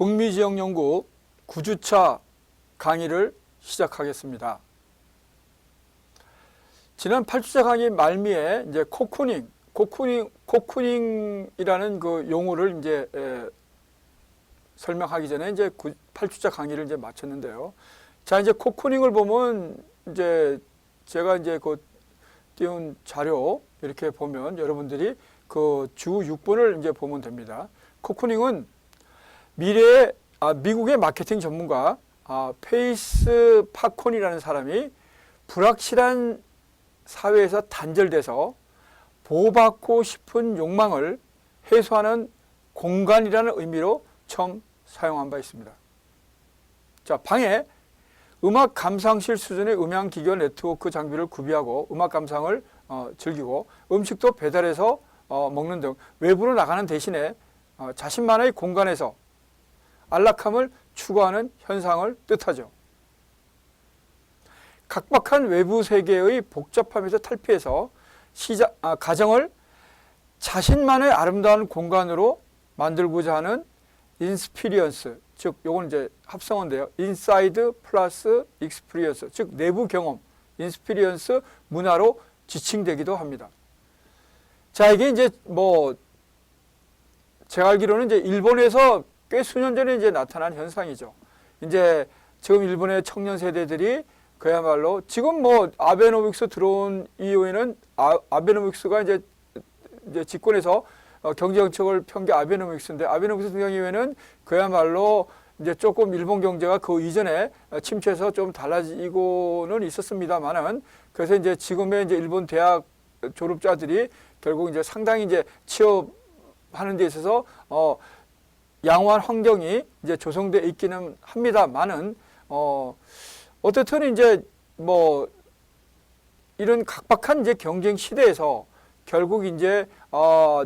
북미지역연구 9주차 강의를 시작하겠습니다. 지난 8주차 강의 말미에 이제 코쿠닝, 코쿠닝, 코쿠닝이라는 그 용어를 이제 에, 설명하기 전에 이제 8주차 강의를 이제 마쳤는데요. 자, 이제 코쿠닝을 보면 이제 제가 이제 그 띄운 자료 이렇게 보면 여러분들이 그 주 6번을 이제 보면 됩니다. 코쿠닝은 미래의 아, 미국의 마케팅 전문가 아, 페이스 파콘이라는 사람이 불확실한 사회에서 단절돼서 보호받고 싶은 욕망을 해소하는 공간이라는 의미로 처음 사용한 바 있습니다. 자, 방에 음악 감상실 수준의 음향 기교 네트워크 장비를 구비하고 음악 감상을 어, 즐기고 음식도 배달해서 어, 먹는 등 외부로 나가는 대신에 어, 자신만의 공간에서 안락함을 추구하는 현상을 뜻하죠. 각박한 외부 세계의 복잡함에서 탈피해서 시자, 아, 가정을 자신만의 아름다운 공간으로 만들고자 하는 인스피리언스, 즉 요건 이제 합성어인데요. 인사이드 플러스 익스피리언스, 즉 내부 경험, 인스피리언스 문화로 지칭되기도 합니다. 자, 이게 이제 뭐 제가 알기로는 이제 일본에서 꽤 수년 전에 이제 나타난 현상이죠. 이제 지금 일본의 청년 세대들이 그야말로 지금 뭐 아베노믹스 들어온 이후에는 아, 아베노믹스가 이제 이제 집권해서 어, 경제 정책을 편게 아베노믹스인데 아베노믹스 같은 경우에는 그야말로 이제 조금 일본 경제가 그 이전에 침체해서 좀 달라지고는 있었습니다만은 그래서 이제 지금의 이제 일본 대학 졸업자들이 결국 이제 상당히 이제 취업하는 데 있어서 어 양호한 환경이 이제 조성돼 있기는 합니다만은 어 어떻든 이제 뭐 이런 각박한 이제 경쟁 시대에서 결국 이제 어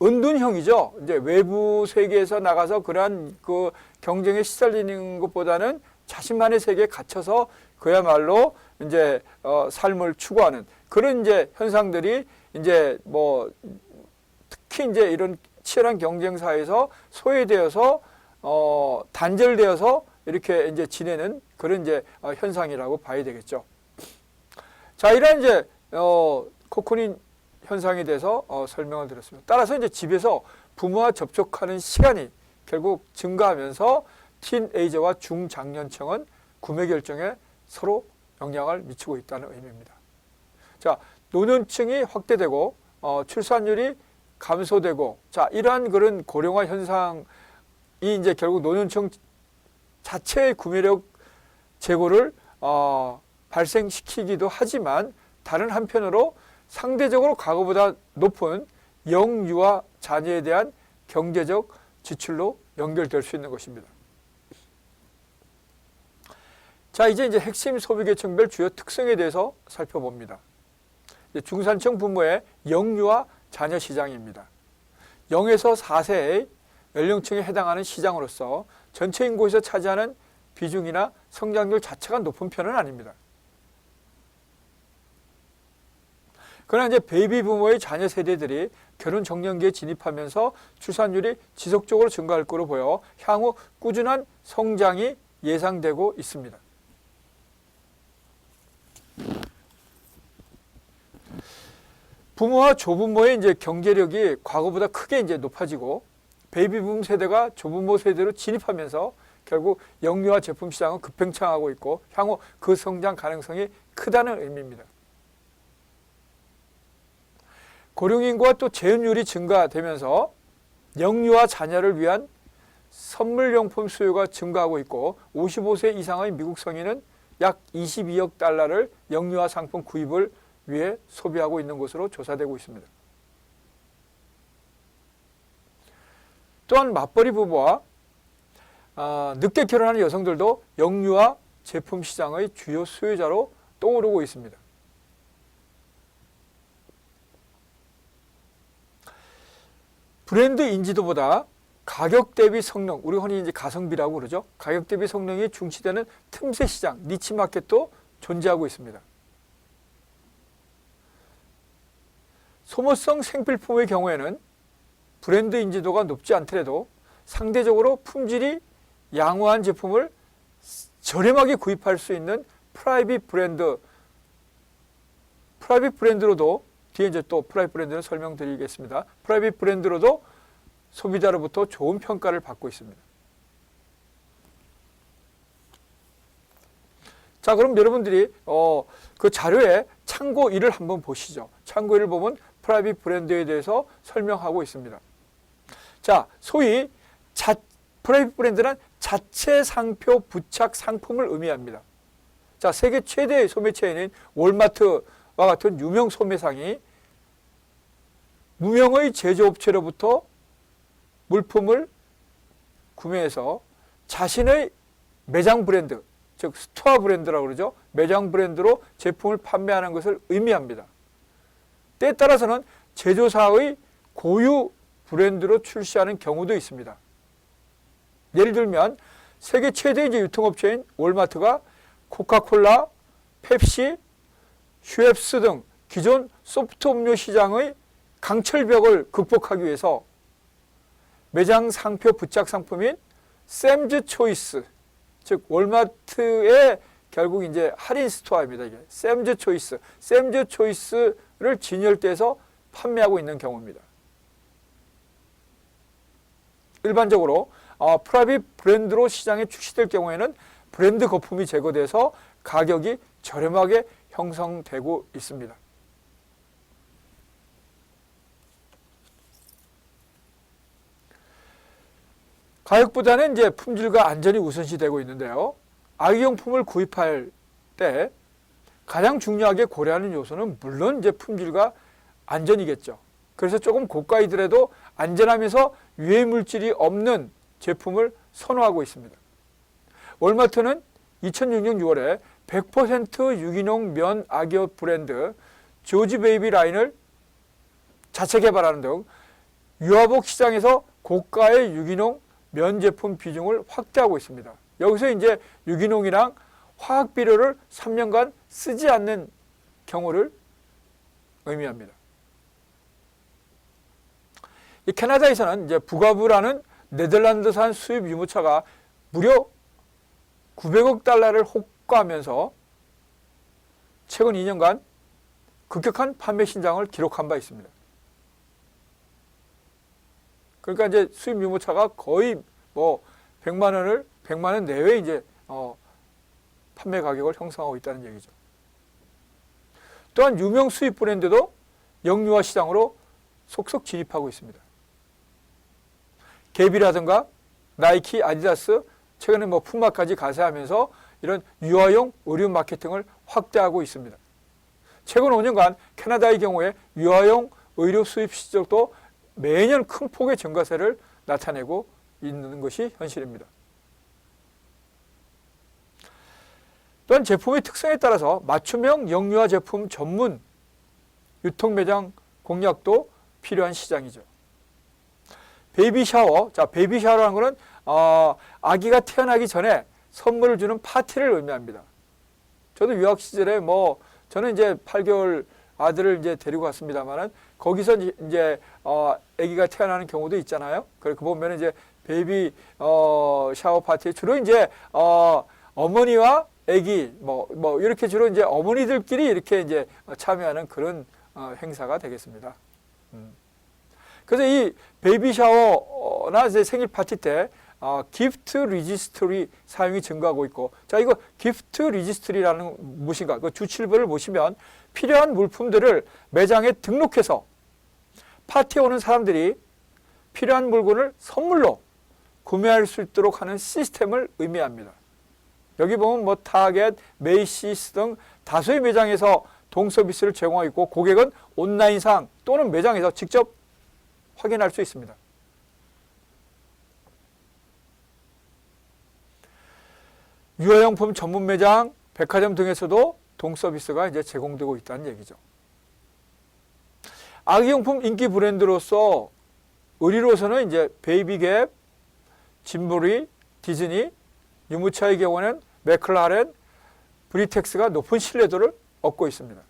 은둔형이죠. 이제 외부 세계에서 나가서 그러한 그 경쟁에 시달리는 것보다는 자신만의 세계에 갇혀서 그야말로 이제 어 삶을 추구하는 그런 이제 현상들이 이제 뭐 특히 이제 이런 치열한 경쟁사에서 소외되어서 어 단절되어서 이렇게 이제 지내는 그런 이제 어, 현상이라고 봐야 되겠죠. 자, 이런 이제 어 코코닌 현상에 대해서 어, 설명을 드렸습니다. 따라서 이제 집에서 부모와 접촉하는 시간이 결국 증가하면서 틴에이저와 중장년층은 구매 결정에 서로 영향을 미치고 있다는 의미입니다. 자, 노년층이 확대되고 어, 출산율이 감소되고 자 이러한 그런 고령화 현상이 이제 결국 노년층 자체의 구매력 제고를 어, 발생시키기도 하지만 다른 한편으로 상대적으로 과거보다 높은 영유아 자녀에 대한 경제적 지출로 연결될 수 있는 것입니다. 자, 이제 이제 핵심 소비 계층별 주요 특성에 대해서 살펴봅니다. 중산층 부모의 영유아 자녀 시장입니다. 0에서 4세의 연령층에 해당하는 시장으로서 전체 인구에서 차지하는 비중이나 성장률 자체가 높은 편은 아닙니다. 그러나 이제 베이비 부모의 자녀 세대들이 결혼 정년기에 진입하면서 출산율이 지속적으로 증가할 것으로 보여 향후 꾸준한 성장이 예상되고 있습니다. 부모와 조부모의 이제 경제력이 과거보다 크게 이제 높아지고 베이비붐 세대가 조부모 세대로 진입하면서 결국 영유아 제품 시장은 급팽창하고 있고 향후 그 성장 가능성이 크다는 의미입니다. 고령 인구와 또 재혼율이 증가되면서 영유아 자녀를 위한 선물용품 수요가 증가하고 있고 55세 이상의 미국 성인은 약 22억 달러를 영유아 상품 구입을 위해 소비하고 있는 것으로 조사되고 있습니다. 또한 맞벌이 부부와 아, 늦게 결혼하는 여성들도 영유아 제품 시장의 주요 수요자로 떠오르고 있습니다. 브랜드 인지도보다 가격 대비 성능, 우리 흔히 이제 가성비라고 그러죠. 가격 대비 성능이 중시되는 틈새 시장, 니치 마켓도 존재하고 있습니다. 소모성 생필품의 경우에는 브랜드 인지도가 높지 않더라도 상대적으로 품질이 양호한 제품을 저렴하게 구입할 수 있는 프라이빗 브랜드 프라이빗 브랜드로도 뒤에 이제 또 프라이빗 브랜드는 설명드리겠습니다. 프라이빗 브랜드로도 소비자로부터 좋은 평가를 받고 있습니다. 자, 그럼 여러분들이 어, 그 자료에 참고 1을 한번 보시죠. 참고 1을 보면 프라이빗 브랜드에 대해서 설명하고 있습니다. 자, 소위 자, 프라이빗 브랜드는 자체 상표 부착 상품을 의미합니다. 자, 세계 최대의 소매체인 월마트와 같은 유명 소매상이 무명의 제조업체로부터 물품을 구매해서 자신의 매장 브랜드, 즉 스토어 브랜드라고 그러죠. 매장 브랜드로 제품을 판매하는 것을 의미합니다. 때에 따라서는 제조사의 고유 브랜드로 출시하는 경우도 있습니다. 예를 들면 세계 최대 이제 유통업체인 월마트가 코카콜라, 펩시, 슈엡스 등 기존 소프트 음료 시장의 강철벽을 극복하기 위해서 매장 상표 부착 상품인 샘즈 초이스, 즉 월마트의 결국 이제 할인 스토어입니다. 이게 샘즈 초이스, 샘즈 초이스 를 진열돼서 판매하고 있는 경우입니다. 일반적으로 어, 프라이빗 브랜드로 시장에 출시될 경우에는 브랜드 거품이 제거돼서 가격이 저렴하게 형성되고 있습니다. 가격보다는 이제 품질과 안전이 우선시되고 있는데요. 아이용품을 구입할 때 가장 중요하게 고려하는 요소는 물론 이제 품질과 안전이겠죠. 그래서 조금 고가이더라도 안전하면서 유해 물질이 없는 제품을 선호하고 있습니다. 월마트는 2006년 6월에 100% 유기농 면 악역 브랜드 조지 베이비 라인을 자체 개발하는 등 유아복 시장에서 고가의 유기농 면 제품 비중을 확대하고 있습니다. 여기서 이제 유기농이랑 화학 비료를 3년간 쓰지 않는 경우를 의미합니다. 이 캐나다에서는 이제 부가부라는 네덜란드산 수입 유모차가 무려 900억 달러를 호가하면서 최근 2년간 급격한 판매 신장을 기록한 바 있습니다. 그러니까 이제 수입 유모차가 거의 뭐 100만 원을 100만 원 내외 이제 어 판매 가격을 형성하고 있다는 얘기죠. 또한 유명 수입 브랜드도 영유아 시장으로 속속 진입하고 있습니다. 갭이라든가 나이키, 아디다스, 최근에 뭐 푸마까지 가세하면서 이런 유아용 의류 마케팅을 확대하고 있습니다. 최근 5년간 캐나다의 경우에 유아용 의류 수입 시장도 매년 큰 폭의 증가세를 나타내고 있는 것이 현실입니다. 또한 제품의 특성에 따라서 맞춤형 영유아 제품 전문 유통 매장 공략도 필요한 시장이죠. 베이비 샤워. 자, 베이비 샤워라는 것은 어, 아기가 태어나기 전에 선물을 주는 파티를 의미합니다. 저도 유학 시절에 뭐 저는 이제 8개월 아들을 이제 데리고 갔습니다만은 거기서 이제 어 아기가 태어나는 경우도 있잖아요. 그렇게 보면 이제 베이비 어 샤워 파티 주로 이제 어 어머니와 아기 뭐뭐 뭐 이렇게 주로 이제 어머니들끼리 이렇게 이제 참여하는 그런 어 행사가 되겠습니다. 음. 그래서 이 베이비 샤워나 이제 생일 파티 때 어, 기프트 리지스트리 사용이 증가하고 있고 자 이거 기프트 리지스트리라는 무엇인가 그 주칠부를 보시면 필요한 물품들을 매장에 등록해서 파티에 오는 사람들이 필요한 물건을 선물로 구매할 수 있도록 하는 시스템을 의미합니다. 여기 보면 뭐 타겟, 메이시스 등 다수의 매장에서 동 서비스를 제공하고 있고 고객은 온라인상 또는 매장에서 직접 확인할 수 있습니다. 유아용품 전문 매장, 백화점 등에서도 동 서비스가 이제 제공되고 있다는 얘기죠. 아기용품 인기 브랜드로서 의리로서는 이제 베이비갭, 짐부리, 디즈니, 유모차의 경우는 맥클라렌, 브리텍스가 높은 신뢰도를 얻고 있습니다.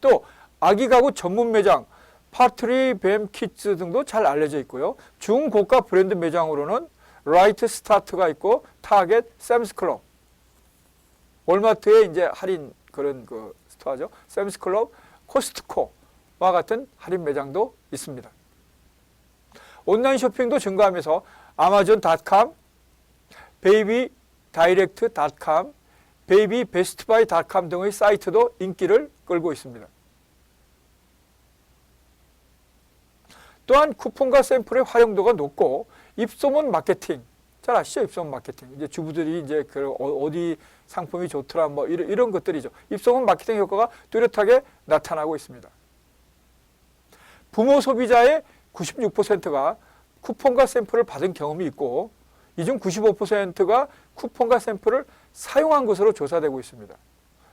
또 아기 가구 전문 매장 파트리 뱀 키즈 등도 잘 알려져 있고요. 중고가 브랜드 매장으로는 라이트 스타트가 있고 타겟, 샘스클럽, 월마트에 이제 할인 그런 그 스토어죠. 샘스클럽, 코스트코와 같은 할인 매장도 있습니다. 온라인 쇼핑도 증가하면서 아마존 닷컴, 베이비 베스트바이닷컴 등의 사이트도 인기를 끌고 있습니다. 또한 쿠폰과 샘플의 활용도가 높고 입소문 마케팅 잘 아시죠? 입소문 마케팅. 이제 주부들이 이제 그 어- 어디 상품이 좋더라 뭐 이런, 이런 것들이죠. 입소문 마케팅 효과가 뚜렷하게 나타나고 있습니다. 부모 소비자의 96%가 쿠폰과 샘플을 받은 경험이 있고 이 중 95%가 쿠폰과 샘플을 사용한 것으로 조사되고 있습니다.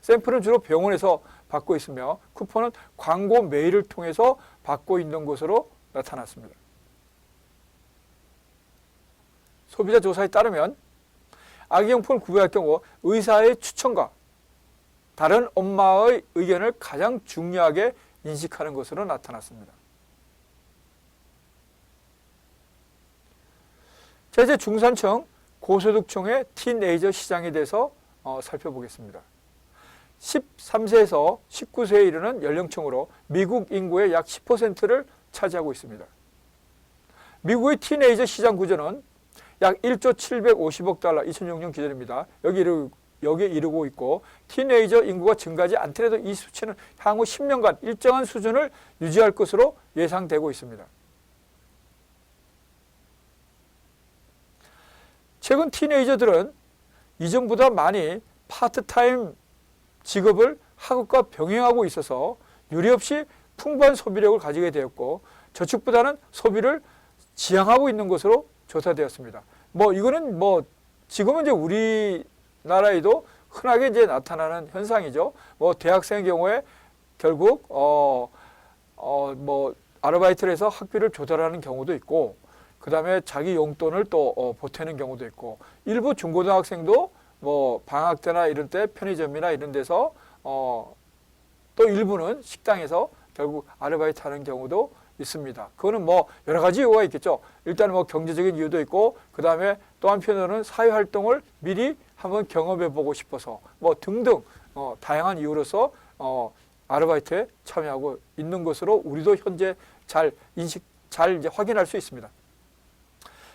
샘플은 주로 병원에서 받고 있으며 쿠폰은 광고 메일을 통해서 받고 있는 것으로 나타났습니다. 소비자 조사에 따르면 아기용품을 구매할 경우 의사의 추천과 다른 엄마의 의견을 가장 중요하게 인식하는 것으로 나타났습니다. 자, 이제 중산층, 고소득층의 티네이저 시장에 대해서 어, 살펴보겠습니다. 13세에서 19세에 이르는 연령층으로 미국 인구의 약 10%를 차지하고 있습니다. 미국의 티네이저 시장 구조는 약 1조 750억 달러 2006년 기준입니다. 여기 이르, 여기에 이르고 있고 티네이저 인구가 증가하지 않더라도 이 수치는 향후 10년간 일정한 수준을 유지할 것으로 예상되고 있습니다. 최근 티네이저들은 이전보다 많이 파트타임 직업을 학업과 병행하고 있어서 유례없이 풍부한 소비력을 가지게 되었고 저축보다는 소비를 지향하고 있는 것으로 조사되었습니다. 뭐 이거는 뭐 지금은 이제 우리나라에도 흔하게 이제 나타나는 현상이죠. 뭐 대학생의 경우에 결국 어 어 뭐 아르바이트를 해서 학비를 조달하는 경우도 있고 그 다음에 자기 용돈을 또 어, 보태는 경우도 있고 일부 중고등학생도 뭐 방학 때나 이런 때 편의점이나 이런 데서 어, 또 일부는 식당에서 결국 아르바이트 하는 경우도 있습니다. 그거는 뭐 여러 가지 이유가 있겠죠. 일단 뭐 경제적인 이유도 있고 그 다음에 또 한편으로는 사회 활동을 미리 한번 경험해 보고 싶어서 뭐 등등 어, 다양한 이유로서 어, 아르바이트에 참여하고 있는 것으로 우리도 현재 잘 인식 잘 이제 확인할 수 있습니다.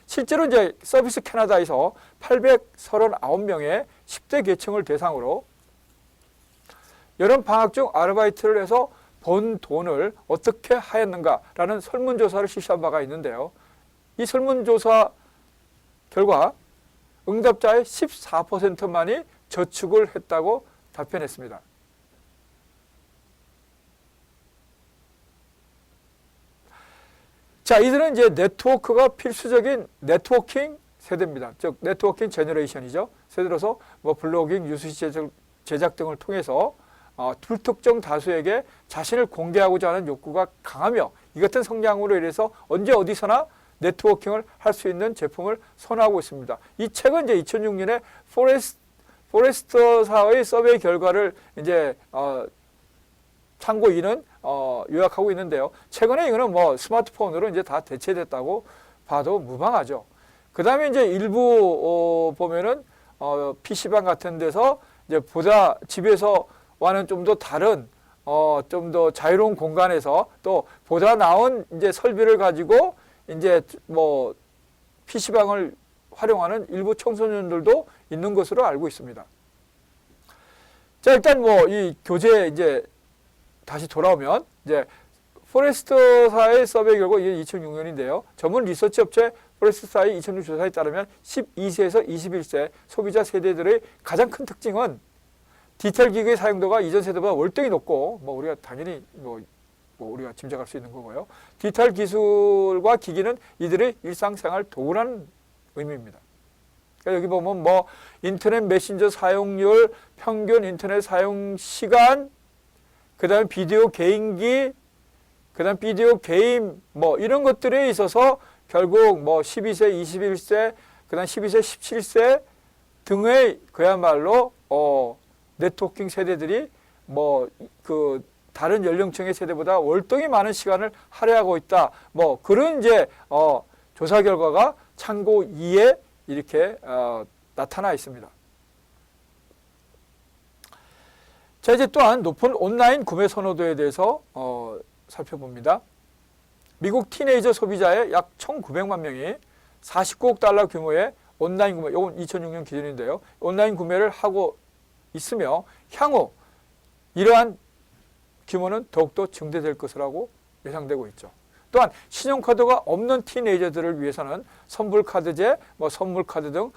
실제로 이제 서비스 캐나다에서 839명의 10대 계층을 대상으로 여름 방학 중 아르바이트를 해서 번 돈을 어떻게 하였는가라는 설문조사를 실시한 바가 있는데요. 이 설문조사 결과 응답자의 14%만이 저축을 했다고 답변했습니다. 자, 이들은 이제 네트워크가 필수적인 네트워킹 세대입니다. 즉, 네트워킹 제너레이션이죠. 세대로서 뭐 블로깅, 뉴스 제작, 제작 등을 통해서 어, 불특정 다수에게 자신을 공개하고자 하는 욕구가 강하며 이 같은 성향으로 인해서 언제 어디서나 네트워킹을 할 수 있는 제품을 선호하고 있습니다. 이 책은 이제 2006년에 포레스, 포레스터사의 서베이 결과를 이제 어, 참고인은 어, 요약하고 있는데요. 최근에 이거는 뭐 스마트폰으로 이제 다 대체됐다고 봐도 무방하죠. 그 다음에 이제 일부 어, 보면은 어, PC방 같은 데서 이제 보다 집에서 와는 좀 더 다른 어, 좀 더 자유로운 공간에서 또 보다 나은 이제 설비를 가지고 이제 뭐 PC방을 활용하는 일부 청소년들도 있는 것으로 알고 있습니다. 자, 일단 뭐 이 교재 이제 다시 돌아오면 이제 포레스터사의 서베이 결과 이게 2006년인데요. 전문 리서치 업체 포레스터사의 2006 조사에 따르면 12세에서 21세 소비자 세대들의 가장 큰 특징은 디지털 기기의 사용도가 이전 세대보다 월등히 높고 뭐 우리가 당연히 뭐, 뭐 우리가 짐작할 수 있는 거고요. 디지털 기술과 기기는 이들의 일상생활 도구라는 의미입니다. 그러니까 여기 보면 뭐 인터넷 메신저 사용률, 평균 인터넷 사용 시간, 그 다음에 비디오 게임기, 그 다음 비디오 게임 뭐 이런 것들에 있어서 결국 뭐 12세, 21세, 그 다음 12세, 17세 등의 그야말로 어 네트워킹 세대들이 뭐 그 다른 연령층의 세대보다 월등히 많은 시간을 할애하고 있다. 뭐 그런 이제 어, 조사 결과가 참고 2에 이렇게 어, 나타나 있습니다. 자 이제 또한 높은 온라인 구매 선호도에 대해서 어, 살펴봅니다. 미국 티네이저 소비자의 약 1,900만 명이 49억 달러 규모의 온라인 구매, 이건 2006년 기준인데요. 온라인 구매를 하고 있으며 향후 이러한 규모는 더욱더 증대될 것이라고 예상되고 있죠. 또한 신용카드가 없는 티네이저들을 위해서는 선불카드제, 뭐 선물카드 등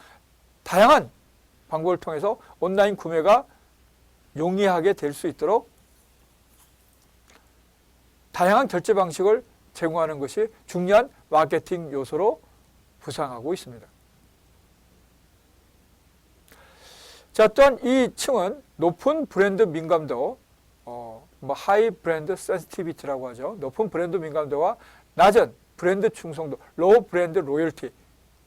다양한 방법을 통해서 온라인 구매가 용이하게 될 수 있도록 다양한 결제 방식을 제공하는 것이 중요한 마케팅 요소로 부상하고 있습니다. 자, 또한 이 층은 높은 브랜드 민감도, 어, 뭐 하이 브랜드 센시티비티라고 하죠. 높은 브랜드 민감도와 낮은 브랜드 충성도, 로우 브랜드 로열티,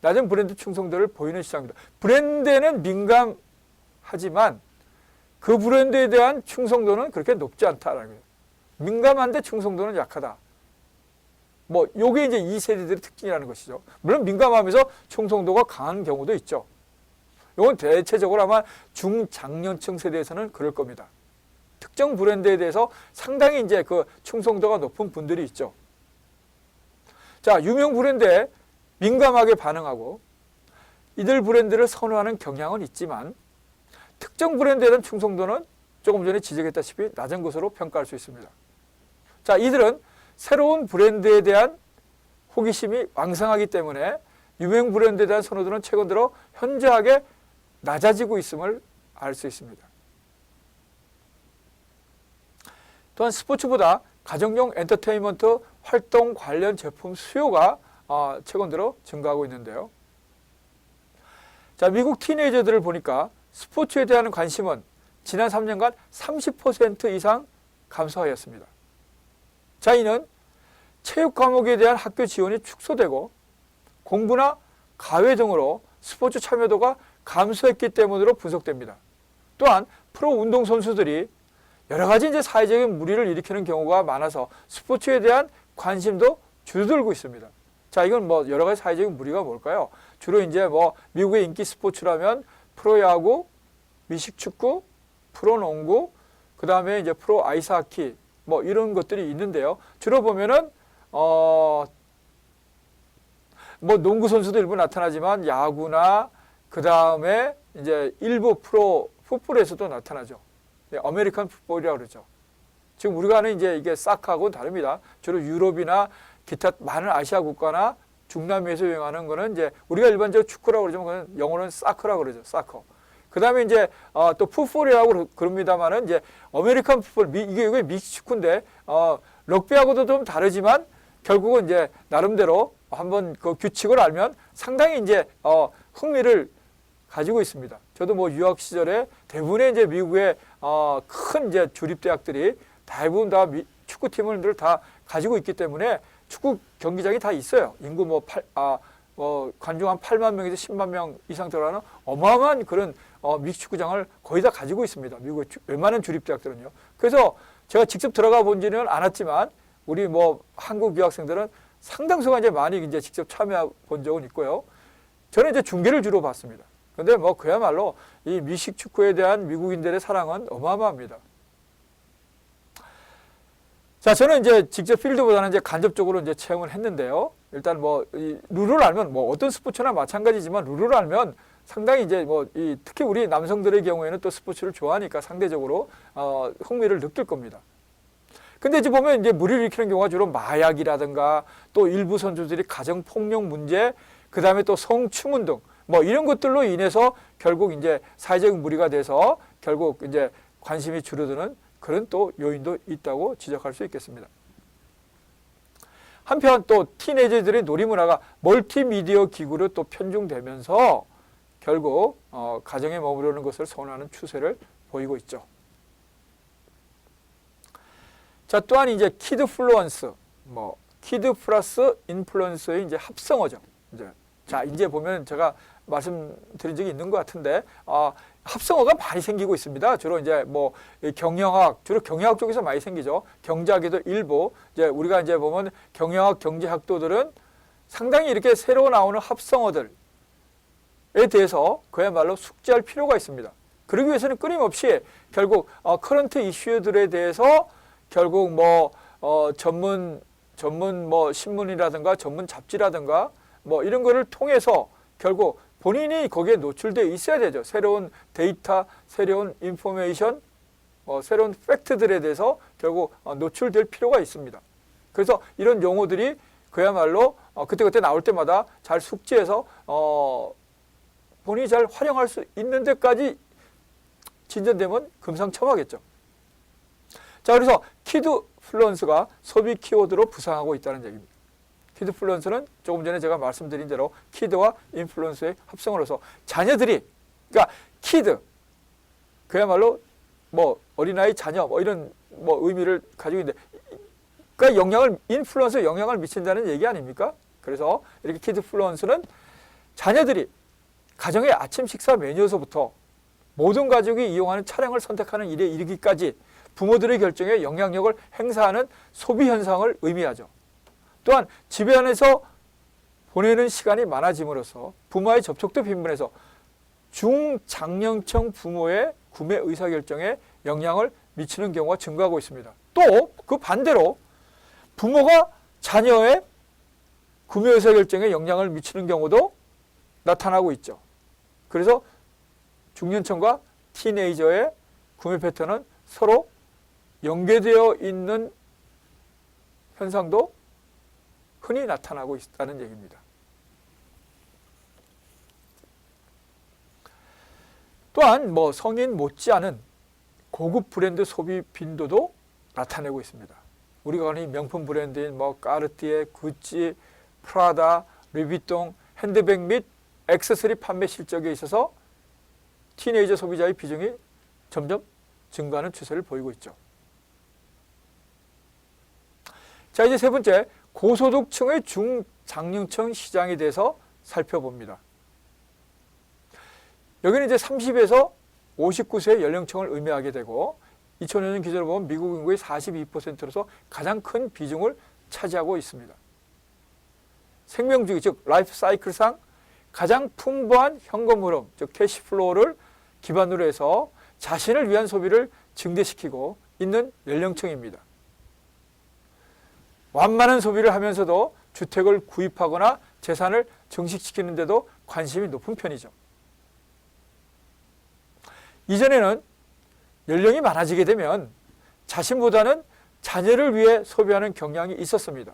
낮은 브랜드 충성도를 보이는 시장입니다. 브랜드에는 민감하지만 그 브랜드에 대한 충성도는 그렇게 높지 않다라는 거예요. 민감한데 충성도는 약하다. 뭐 요게 이제 이 세대들의 특징이라는 것이죠. 물론 민감하면서 충성도가 강한 경우도 있죠. 이건 대체적으로 아마 중장년층 세대에서는 그럴 겁니다. 특정 브랜드에 대해서 상당히 이제 그 충성도가 높은 분들이 있죠. 자, 유명 브랜드에 민감하게 반응하고 이들 브랜드를 선호하는 경향은 있지만 특정 브랜드에 대한 충성도는 조금 전에 지적했다시피 낮은 것으로 평가할 수 있습니다. 자, 이들은 새로운 브랜드에 대한 호기심이 왕성하기 때문에 유명 브랜드에 대한 선호도는 최근 들어 현저하게 낮아지고 있음을 알 수 있습니다. 또한 스포츠보다 가정용 엔터테인먼트 활동 관련 제품 수요가 어, 최근 들어 증가하고 있는데요. 자, 미국 티네이저들을 보니까 스포츠에 대한 관심은 지난 3년간 30% 이상 감소하였습니다. 자, 이는 체육 과목에 대한 학교 지원이 축소되고 공부나 가외 등으로 스포츠 참여도가 감소했기 때문으로 분석됩니다. 또한 프로 운동 선수들이 여러 가지 이제 사회적인 무리를 일으키는 경우가 많아서 스포츠에 대한 관심도 줄어들고 있습니다. 자, 이건 뭐 여러 가지 사회적인 무리가 뭘까요? 주로 이제 뭐 미국의 인기 스포츠라면 프로야구, 미식축구, 프로농구, 그 다음에 이제 프로 아이스하키 뭐 이런 것들이 있는데요. 주로 보면은 어, 뭐 농구 선수도 일부 나타나지만 야구나 그 다음에 이제 일부 프로 풋볼에서도 나타나죠. 네, 아메리칸 풋볼이라고 그러죠. 지금 우리가 아는 이제 이게 사카하고는 다릅니다. 주로 유럽이나 기타 많은 아시아 국가나 중남미에서 유행하는 거는 이제 우리가 일반적으로 축구라고 그러지만 그건 영어로는 사커라고 그러죠. 사커. 그 다음에 이제 어, 또 풋볼이라고 그럽니다만은 이제 아메리칸 풋볼 미, 이게 이게 믹스 축구인데 어, 럭비하고도 좀 다르지만 결국은 이제 나름대로 한번 그 규칙을 알면 상당히 이제 어, 흥미를 가지고 있습니다. 저도 뭐 유학 시절에 대부분의 이제 미국의 어, 큰 이제 주립 대학들이 대부분 다 미, 축구팀을 다 가지고 있기 때문에 축구 경기장이 다 있어요. 인구 뭐 8, 아, 뭐 관중 한 8만 명에서 10만 명 이상 들어가는 어마어마한 그런 어, 믹축구장을 거의 다 가지고 있습니다. 미국의 주, 웬만한 주립 대학들은요. 그래서 제가 직접 들어가 본지는 않았지만 우리 뭐 한국 유학생들은 상당수가 이제 많이 이제 직접 참여해 본 적은 있고요. 저는 이제 중계를 주로 봤습니다. 근데 뭐 그야말로 이 미식 축구에 대한 미국인들의 사랑은 어마어마합니다. 자, 저는 이제 직접 필드보다는 이제 간접적으로 이제 체험을 했는데요. 일단 뭐, 이 룰을 알면 뭐 어떤 스포츠나 마찬가지지만 룰을 알면 상당히 이제 뭐, 이 특히 우리 남성들의 경우에는 또 스포츠를 좋아하니까 상대적으로, 어, 흥미를 느낄 겁니다. 근데 이제 보면 이제 무리를 일으키는 경우가 주로 마약이라든가 또 일부 선수들이 가정폭력 문제, 그 다음에 또 성추문 등 뭐 이런 것들로 인해서 결국 이제 사회적 무리가 돼서 결국 이제 관심이 줄어드는 그런 또 요인도 있다고 지적할 수 있겠습니다. 한편 또 티네이저들의 놀이문화가 멀티미디어 기구로 또 편중되면서 결국 어, 가정에 머무르는 것을 선호하는 추세를 보이고 있죠. 자 또한 이제 키드 플루언스, 뭐 키드 플러스 인플루언서의 이제 합성어죠. 이제 자, 이제 보면 제가 말씀드린 적이 있는 것 같은데, 아, 합성어가 많이 생기고 있습니다. 주로 이제 뭐이 경영학, 주로 경영학 쪽에서 많이 생기죠. 경제학에도 일부, 이제 우리가 이제 보면 경영학, 경제학도들은 상당히 이렇게 새로 나오는 합성어들에 대해서 그야말로 숙지할 필요가 있습니다. 그러기 위해서는 끊임없이 결국 어, 커런트 이슈들에 대해서 결국 뭐 어, 전문 전문 뭐 신문이라든가 전문 잡지라든가 뭐 이런 거를 통해서 결국 본인이 거기에 노출돼 있어야 되죠. 새로운 데이터, 새로운 인포메이션, 어, 새로운 팩트들에 대해서 결국 어, 노출될 필요가 있습니다. 그래서 이런 용어들이 그야말로 어, 그때그때 나올 때마다 잘 숙지해서 어, 본인이 잘 활용할 수 있는 데까지 진전되면 금상첨화겠죠. 자, 그래서 키드 플루언스가 소비 키워드로 부상하고 있다는 얘기입니다. 키드 플루언스는 조금 전에 제가 말씀드린 대로 키드와 인플루언스의 합성으로서 자녀들이 그러니까 키드 그야말로 뭐 어린아이 자녀 뭐 이런 뭐 의미를 가지고 있는데 그러니까 영향을 인플루언스에 영향을 미친다는 얘기 아닙니까? 그래서 이렇게 키드 플루언스는 자녀들이 가정의 아침 식사 메뉴에서부터 모든 가족이 이용하는 차량을 선택하는 일에 이르기까지 부모들의 결정에 영향력을 행사하는 소비 현상을 의미하죠. 또한 집에 안에서 보내는 시간이 많아짐으로써 부모와의 접촉도 빈번해서 중장년층 부모의 구매 의사결정에 영향을 미치는 경우가 증가하고 있습니다. 또 그 반대로 부모가 자녀의 구매 의사결정에 영향을 미치는 경우도 나타나고 있죠. 그래서 중년층과 티네이저의 구매 패턴은 서로 연계되어 있는 현상도 흔히 나타나고 있다는 얘기입니다. 또한 뭐 성인 못지않은 고급 브랜드 소비 빈도도 나타내고 있습니다. 우리가 아는 명품 브랜드인 뭐 까르띠에, 구찌, 프라다, 루비통, 핸드백 및 액세서리 판매 실적에 있어서 티네이저 소비자의 비중이 점점 증가하는 추세를 보이고 있죠. 자, 이제 세 번째, 고소득층의 중장년층 시장에 대해서 살펴봅니다. 여기는 이제 30에서 59세 연령층을 의미하게 되고 2000년 기준으로 보면 미국 인구의 42%로서 가장 큰 비중을 차지하고 있습니다. 생명주기 즉 라이프 사이클상 가장 풍부한 현금 흐름 즉 캐시 플로우를 기반으로 해서 자신을 위한 소비를 증대시키고 있는 연령층입니다. 완만한 소비를 하면서도 주택을 구입하거나 재산을 증식시키는 데도 관심이 높은 편이죠. 이전에는 연령이 많아지게 되면 자신보다는 자녀를 위해 소비하는 경향이 있었습니다.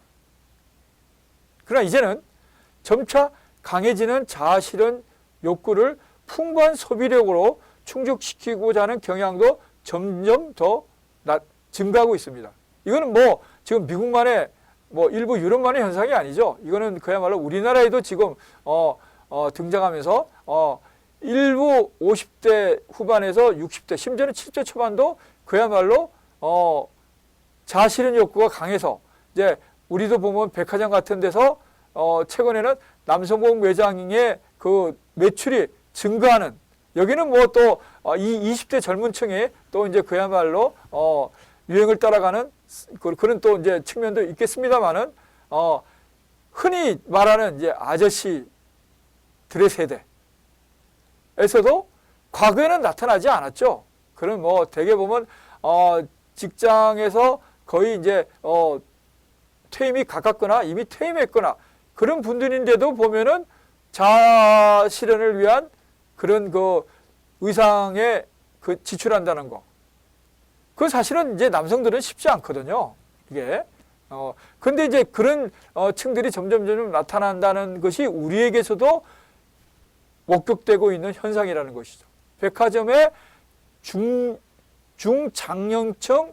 그러나 이제는 점차 강해지는 자아실현 욕구를 풍부한 소비력으로 충족시키고자 하는 경향도 점점 더 나, 증가하고 있습니다. 이거는 뭐 지금 미국만의 뭐 일부 유럽만의 현상이 아니죠. 이거는 그야말로 우리나라에도 지금 어, 어, 등장하면서 어, 일부 50대 후반에서 60대 심지어는 70대 초반도 그야말로 어, 자아실현 욕구가 강해서 이제 우리도 보면 백화점 같은 데서 어, 최근에는 남성복 매장의 그 매출이 증가하는 여기는 뭐 또이 어, 20대 젊은 층이 또 이제 그야말로 어, 유행을 따라가는 그- 그런 또 이제 측면도 있겠습니다만은 어, 흔히 말하는 이제 아저씨들의 세대에서도 과거에는 나타나지 않았죠. 그런 뭐 대개 보면 어, 직장에서 거의 이제 어, 퇴임이 가깝거나 이미 퇴임했거나 그런 분들인데도 보면은 자아 실현을 위한 그런 그 의상에 그 지출한다는 거. 그 사실은 이제 남성들은 쉽지 않거든요. 이게. 어, 근데 이제 그런 어, 층들이 점점 점점 나타난다는 것이 우리에게서도 목격되고 있는 현상이라는 것이죠. 백화점의 중, 중장년층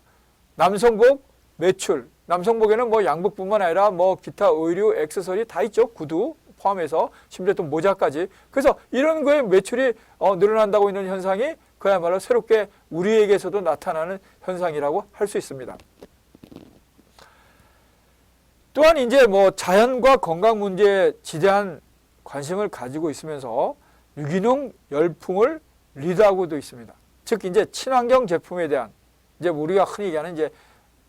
남성복 매출, 남성복에는 뭐 양복뿐만 아니라 뭐 기타 의류, 액세서리 다 있죠. 구두 포함해서 심지어 또 모자까지. 그래서 이런 거에 매출이 어, 늘어난다고 있는 현상이 그야말로 새롭게 우리에게서도 나타나는 현상이라고 할 수 있습니다. 또한 이제 뭐 자연과 건강 문제에 지대한 관심을 가지고 있으면서 유기농 열풍을 리드하고도 있습니다. 즉 이제 친환경 제품에 대한 이제 우리가 흔히 얘기하는 이제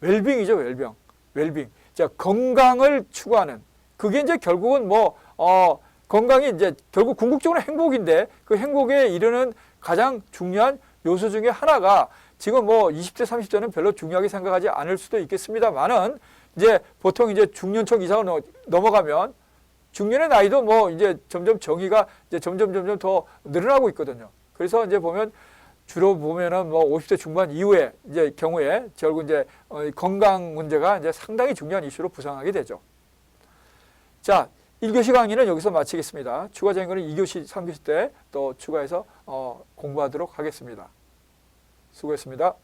웰빙이죠, 웰빙. 웰빙. 자, 건강을 추구하는 그게 이제 결국은 뭐 어, 건강이 이제 결국 궁극적으로 행복인데 그 행복에 이르는 가장 중요한 요소 중에 하나가 지금 뭐 20대, 30대는 별로 중요하게 생각하지 않을 수도 있겠습니다만은 이제 보통 이제 중년층 이상을 넘- 넘어가면 중년의 나이도 뭐 이제 점점 정의가 이제 점점 점점 더 늘어나고 있거든요. 그래서 이제 보면 주로 보면은 뭐 50대 중반 이후에 이제 경우에 결국 이제 어, 이 건강 문제가 이제 상당히 중요한 이슈로 부상하게 되죠. 자, 1교시 강의는 여기서 마치겠습니다. 추가적인 거는 2교시, 3교시 때 또 추가해서 어, 공부하도록 하겠습니다. 수고했습니다.